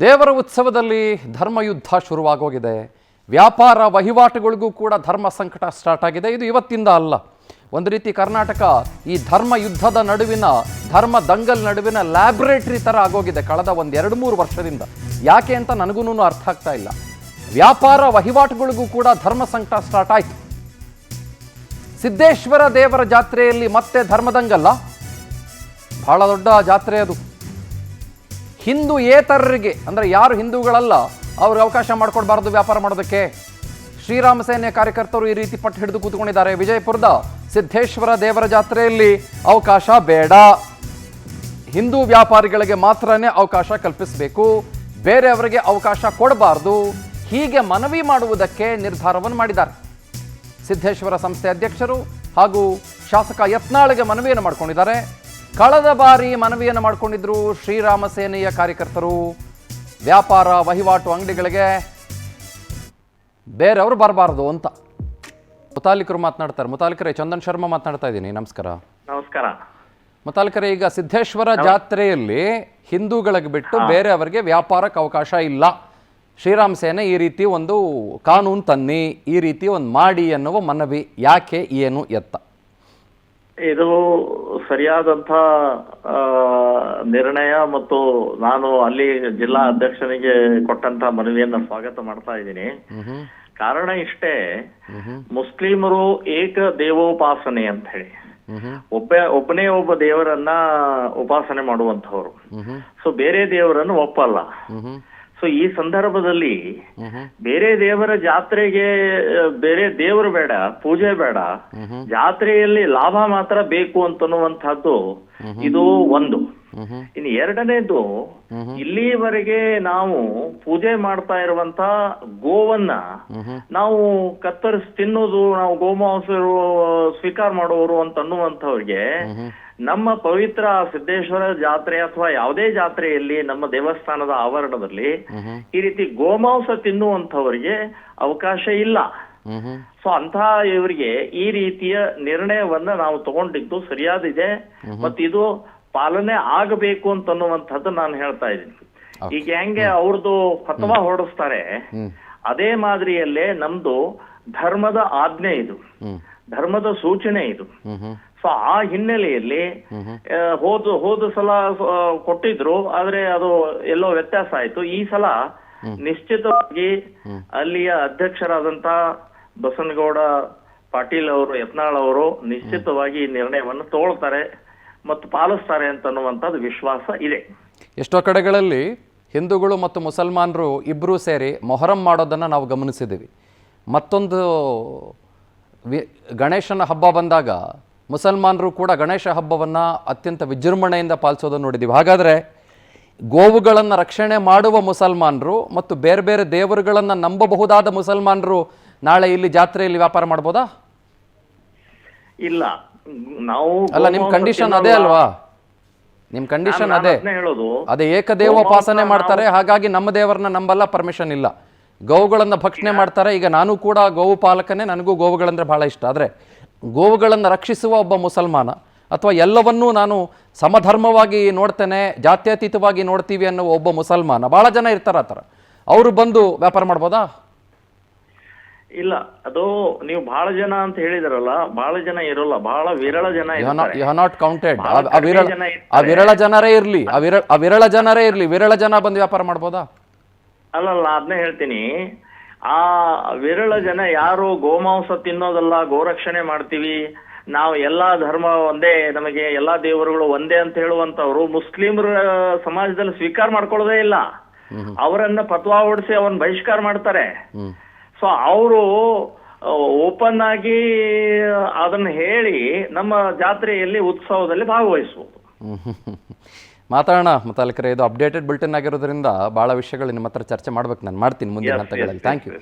ದೇವರ ಉತ್ಸವದಲ್ಲಿ ಧರ್ಮಯುದ್ಧ ಶುರುವಾಗೋಗಿದೆ. ವ್ಯಾಪಾರ ವಹಿವಾಟುಗಳಿಗೂ ಕೂಡ ಧರ್ಮ ಸಂಕಟ ಸ್ಟಾರ್ಟ್ ಆಗಿದೆ. ಇದು ಇವತ್ತಿಂದ ಅಲ್ಲ. ಒಂದು ರೀತಿ ಕರ್ನಾಟಕ ಈ ಧರ್ಮ ಯುದ್ಧದ ನಡುವಿನ, ಧರ್ಮ ದಂಗಲ್ ನಡುವಿನ ಲ್ಯಾಬ್ರೇಟ್ರಿ ಥರ ಆಗೋಗಿದೆ ಕಳೆದ ಒಂದು ಎರಡು ಮೂರು ವರ್ಷದಿಂದ. ಯಾಕೆ ಅಂತ ನನಗೂ ಅರ್ಥ ಆಗ್ತಾ ಇಲ್ಲ. ವ್ಯಾಪಾರ ವಹಿವಾಟುಗಳಿಗೂ ಕೂಡ ಧರ್ಮ ಸಂಕಟ ಸ್ಟಾರ್ಟ್ ಆಯಿತು. ಸಿದ್ದೇಶ್ವರ ದೇವರ ಜಾತ್ರೆಯಲ್ಲಿ ಮತ್ತೆ ಧರ್ಮದಂಗಲ್ಲ ಬಹಳ ದೊಡ್ಡ ಜಾತ್ರೆ ಅದು. ಹಿಂದೂ ಏತರರಿಗೆ, ಅಂದರೆ ಯಾರು ಹಿಂದೂಗಳಲ್ಲ, ಅವ್ರಿಗೆ ಅವಕಾಶ ಮಾಡಿಕೊಡ್ಬಾರ್ದು ವ್ಯಾಪಾರ ಮಾಡೋದಕ್ಕೆ. ಶ್ರೀರಾಮ ಸೇನೆ ಕಾರ್ಯಕರ್ತರು ಈ ರೀತಿ ಪಟ್ಟು ಹಿಡಿದು ಕೂತ್ಕೊಂಡಿದ್ದಾರೆ. ವಿಜಯಪುರದ ಸಿದ್ದೇಶ್ವರ ದೇವರ ಜಾತ್ರೆಯಲ್ಲಿ ಅವಕಾಶ ಬೇಡ. ಹಿಂದೂ ವ್ಯಾಪಾರಿಗಳಿಗೆ ಮಾತ್ರನೇ ಅವಕಾಶ ಕಲ್ಪಿಸಬೇಕು. ಬೇರೆಯವರಿಗೆ ಅವಕಾಶ ಕೊಡಬಾರ್ದು. ಹೀಗೆ ಮನವಿ ಮಾಡುವುದಕ್ಕೆ ನಿರ್ಧಾರವನ್ನು ಮಾಡಿದ್ದಾರೆ. ಸಿದ್ದೇಶ್ವರ ಸಂಸ್ಥೆ ಅಧ್ಯಕ್ಷರು ಹಾಗೂ ಶಾಸಕ ಯತ್ನಾಳಿಗೆ ಮನವಿಯನ್ನು ಮಾಡ್ಕೊಂಡಿದ್ದಾರೆ. ಕಳೆದ ಬಾರಿ ಮನವಿಯನ್ನು ಮಾಡ್ಕೊಂಡಿದ್ರು ಶ್ರೀರಾಮ ಸೇನೆಯ ಕಾರ್ಯಕರ್ತರು. ವ್ಯಾಪಾರ ವಹಿವಾಟು ಅಂಗಡಿಗಳಿಗೆ ಬೇರೆಯವರು ಬರಬಾರ್ದು ಅಂತ. ಮುತಾಲಿಕರು ಮಾತನಾಡ್ತಾರೆ. ಮುತಾಲಿಕರೇ ಚಂದನ್ ಶರ್ಮಾ ಮಾತನಾಡ್ತಾ ಇದ್ದೀನಿ. ನಮಸ್ಕಾರ. ನಮಸ್ಕಾರ. ಮುತಾಲಿಕರೇ ಈಗ ಸಿದ್ದೇಶ್ವರ ಜಾತ್ರೆಯಲ್ಲಿ ಹಿಂದೂಗಳಿಗೆ ಬಿಟ್ಟು ಬೇರೆಯವರಿಗೆ ವ್ಯಾಪಾರಕ್ಕೆ ಅವಕಾಶ ಇಲ್ಲ. ಶ್ರೀರಾಮ್ ಸೇನೆ ಈ ರೀತಿ ಒಂದು ಕಾನೂನು ತನ್ನಿ ಈ ರೀತಿ ಒಂದು ಮಾಡಿ ಅನ್ನುವ ಮನವಿ ಯಾಕೆ ಏನು ಎತ್ತ? ಇದು ಸರಿಯಾದಂಥ ಆ, ನಿರ್ಣಯ ಮತ್ತು ನಾನು ಅಲ್ಲಿ ಜಿಲ್ಲಾ ಅಧ್ಯಕ್ಷನಿಗೆ ಕೊಟ್ಟಂತ ಮನವಿಯನ್ನ ಸ್ವಾಗತ ಮಾಡ್ತಾ ಇದ್ದೀನಿ. ಕಾರಣ ಇಷ್ಟೇ. ಮುಸ್ಲಿಮರು ಏಕ ದೇವೋಪಾಸನೆ ಅಂತ ಹೇಳಿ. ಒಬ್ಬ ಒಬ್ಬನೇ ಒಬ್ಬ ದೇವರನ್ನ ಉಪಾಸನೆ ಮಾಡುವಂತವ್ರು ಸೊ ಬೇರೆ ದೇವರನ್ನು ಒಪ್ಪಲ್ಲ. ಸೊ ಈ ಸಂದರ್ಭದಲ್ಲಿ ಬೇರೆ ದೇವರ ಜಾತ್ರೆಗೆ ಬೇರೆ ದೇವರು ಬೇಡ ಪೂಜೆ ಬೇಡ. ಜಾತ್ರೆಯಲ್ಲಿ ಲಾಭ ಮಾತ್ರ ಬೇಕು ಅಂತನ್ನುವಂತಹದ್ದು ಇದು ಒಂದು. ಇನ್ನು ಎರಡನೇದು ಇಲ್ಲಿವರೆಗೆ ನಾವು ಪೂಜೆ ಮಾಡ್ತಾ ಇರುವಂತ ಗೋವನ್ನ ನಾವು ಕತ್ತರಿಸಿ ತಿನ್ನೋದು ನಾವು ಗೋಮಾಂಸ ಸ್ವೀಕಾರ ಮಾಡುವವರು ಅಂತ ಅನ್ನುವಂಥವ್ರಿಗೆ ನಮ್ಮ ಪವಿತ್ರ ಸಿದ್ದೇಶ್ವರ ಜಾತ್ರೆ ಅಥವಾ ಯಾವುದೇ ಜಾತ್ರೆಯಲ್ಲಿ ನಮ್ಮ ದೇವಸ್ಥಾನದ ಆವರಣದಲ್ಲಿ ಈ ರೀತಿ ಗೋಮಾಂಸ ತಿನ್ನುವಂಥವರಿಗೆ ಅವಕಾಶ ಇಲ್ಲ. ಸೊ ಅಂತ ಇವರಿಗೆ ಈ ರೀತಿಯ ನಿರ್ಣಯವನ್ನ ನಾವು ತಗೊಂಡಿದ್ದು ಸರಿಯಾದಿದೆ. ಮತ್ತು ಇದು ಪಾಲನೆ ಆಗಬೇಕು ಅಂತ ಅನ್ನುವಂಥದ್ದು ನಾನು ಹೇಳ್ತಾ ಇದ್ದೀನಿ. ಈಗ ಹೆಂಗೆ ಅವ್ರದ್ದು ಫತ್ವಾ ಹೊರಡಿಸ್ತಾರೆ ಅದೇ ಮಾದರಿಯಲ್ಲೇ ನಮ್ದು ಧರ್ಮದ ಆಜ್ಞೆ ಇದು. ಧರ್ಮದ ಸೂಚನೆ ಇದು. ಸೊ ಆ ಹಿನ್ನೆಲೆಯಲ್ಲಿ ಹೋದ ಹೋದ ಸಲ ಕೊಟ್ಟಿದ್ರು ಆದ್ರೆ ಅದು ಎಲ್ಲೋ ವ್ಯತ್ಯಾಸ ಆಯ್ತು. ಈ ಸಲ ನಿಶ್ಚಿತವಾಗಿ ಅಲ್ಲಿಯ ಅಧ್ಯಕ್ಷರಾದಂತ ಬಸನಗೌಡ ಪಾಟೀಲ್ ಅವರು ಯತ್ನಾಳ್ ಅವರು ನಿಶ್ಚಿತವಾಗಿ ಈ ನಿರ್ಣಯವನ್ನು ತಗೊಳ್ತಾರೆ ಮತ್ತು ಪಾಲಿಸ್ತಾರೆ ಅಂತ ಅನ್ನುವಂಥದ್ದು ವಿಶ್ವಾಸ ಇದೆ. ಎಷ್ಟೋ ಕಡೆಗಳಲ್ಲಿ ಹಿಂದೂಗಳು ಮತ್ತು ಮುಸಲ್ಮಾನರು ಇಬ್ಬರೂ ಸೇರಿ ಮೊಹರಂ ಮಾಡೋದನ್ನು ನಾವು ಗಮನಿಸಿದ್ದೀವಿ. ಮತ್ತೊಂದು ವಿ ಗಣೇಶನ ಹಬ್ಬ ಬಂದಾಗ ಮುಸಲ್ಮಾನರು ಕೂಡ ಗಣೇಶ ಹಬ್ಬವನ್ನು ಅತ್ಯಂತ ವಿಜೃಂಭಣೆಯಿಂದ ಪಾಲಿಸೋದನ್ನು ನೋಡಿದ್ದೀವಿ. ಹಾಗಾದರೆ ಗೋವುಗಳನ್ನು ರಕ್ಷಣೆ ಮಾಡುವ ಮುಸಲ್ಮಾನರು ಮತ್ತು ಬೇರೆ ಬೇರೆ ದೇವರುಗಳನ್ನು ನಂಬಬಹುದಾದ ಮುಸಲ್ಮಾನರು ನಾಳೆ ಇಲ್ಲಿ ಜಾತ್ರೆಯಲ್ಲಿ ವ್ಯಾಪಾರ ಮಾಡ್ಬೋದಾ? ಇಲ್ಲ. ನಾವು ಅಲ್ಲ ನಿಮ್ ಕಂಡೀಷನ್ ಅದೇ ಅಲ್ವಾ? ನಿಮ್ ಕಂಡೀಷನ್ ಅದೇ. ಹೇಳೋದು. ಅದೇ ಏಕದೇವೋಪಾಸನೆ ಮಾಡ್ತಾರೆ ಹಾಗಾಗಿ ನಮ್ಮ ದೇವರನ್ನ ನಂಬಲ್ಲ ಪರ್ಮಿಷನ್ ಇಲ್ಲ. ಗೋವುಗಳನ್ನ ಭಕ್ಷಣೆ ಮಾಡ್ತಾರೆ ಈಗ ನಾನು ಕೂಡ ಗೋವು ಪಾಲಕನೇ ನನಗೂ ಗೋವುಗಳಂದ್ರೆ ಬಹಳ ಇಷ್ಟ. ಆದರೆ ಗೋವುಗಳನ್ನು ರಕ್ಷಿಸುವ ಒಬ್ಬ ಮುಸಲ್ಮಾನ ಅಥವಾ ಎಲ್ಲವನ್ನೂ ನಾನು ಸಮಧರ್ಮವಾಗಿ ನೋಡ್ತೇನೆ ಜಾತ್ಯತೀತವಾಗಿ ನೋಡ್ತೀವಿ ಅನ್ನೋ ಒಬ್ಬ ಮುಸಲ್ಮಾನ ಬಹಳ ಜನ ಇರ್ತಾರೆ ಆ ಥರ. ಅವರು ಬಂದು ವ್ಯಾಪಾರ ಮಾಡ್ಬೋದಾ? ಇಲ್ಲ ಅದು ನೀವು ಬಹಳ ಜನ ಅಂತ ಹೇಳಿದ್ರಲ್ಲ ಬಹಳ ಜನ ಇರಲ್ಲ ಬಹಳ ವಿರಳ ಜನ ಯು ಹ್ಯಾವ್ ನಾಟ್ ಕೌಂಟೆಡ್ ಆ ವಿರಳ ಜನ ಆ ವಿರಳ ಜನರೇ ಇರಲಿ ಆ ವಿರಳ ಆ ವಿರಳ ಜನರೇ ಇರಲಿ ವಿರಳ ಜನ ಬಂದು ವ್ಯಾಪಾರ ಮಾಡ್ಬೋದಾ? ಅಲ್ಲಲ್ಲ ಅದನ್ನೇ ಹೇಳ್ತೀನಿ. ಆ ವಿರಳ ಜನ ಯಾರು ಗೋಮಾಂಸ ತಿನ್ನೋದಲ್ಲ ಗೋರಕ್ಷಣೆ ಮಾಡ್ತೀವಿ. ನಾವು ಎಲ್ಲಾ ಧರ್ಮ ಒಂದೇ ನಮಗೆ ಎಲ್ಲಾ ದೇವರುಗಳು ಒಂದೇ ಅಂತ ಹೇಳುವಂತವ್ರು ಮುಸ್ಲಿಮರ ಸಮಾಜದಲ್ಲಿ ಸ್ವೀಕಾರ ಮಾಡ್ಕೊಳ್ಳೋದೇ ಇಲ್ಲ. ಅವರನ್ನ ಪತ್ವಾ ಹೊಡಿಸಿ ಅವನ್ ಬಹಿಷ್ಕಾರ ಮಾಡ್ತಾರೆ. ಸೊ ಅವರು ಓಪನ್ ಆಗಿ ಅದನ್ನ ಹೇಳಿ ನಮ್ಮ ಜಾತ್ರೆಯಲ್ಲಿ ಉತ್ಸವದಲ್ಲಿ ಭಾಗವಹಿಸಬಹುದು ಮಾತಾಡೋಣ ಮತಾಲಕರೇ. ಇದು ಅಪ್ಡೇಟೆಡ್ ಬುಲೆಟಿನ್ ಆಗಿರೋದ್ರಿಂದ ಭಾಳ ವಿಷಯಗಳು ನಿಮ್ಮ ಹತ್ರ ಚರ್ಚೆ ಮಾಡ್ಬೇಕು. ನಾನು ಮಾಡ್ತೀನಿ ಮುಂದಿನ ಹಂತಗಳಲ್ಲಿ. Thank you.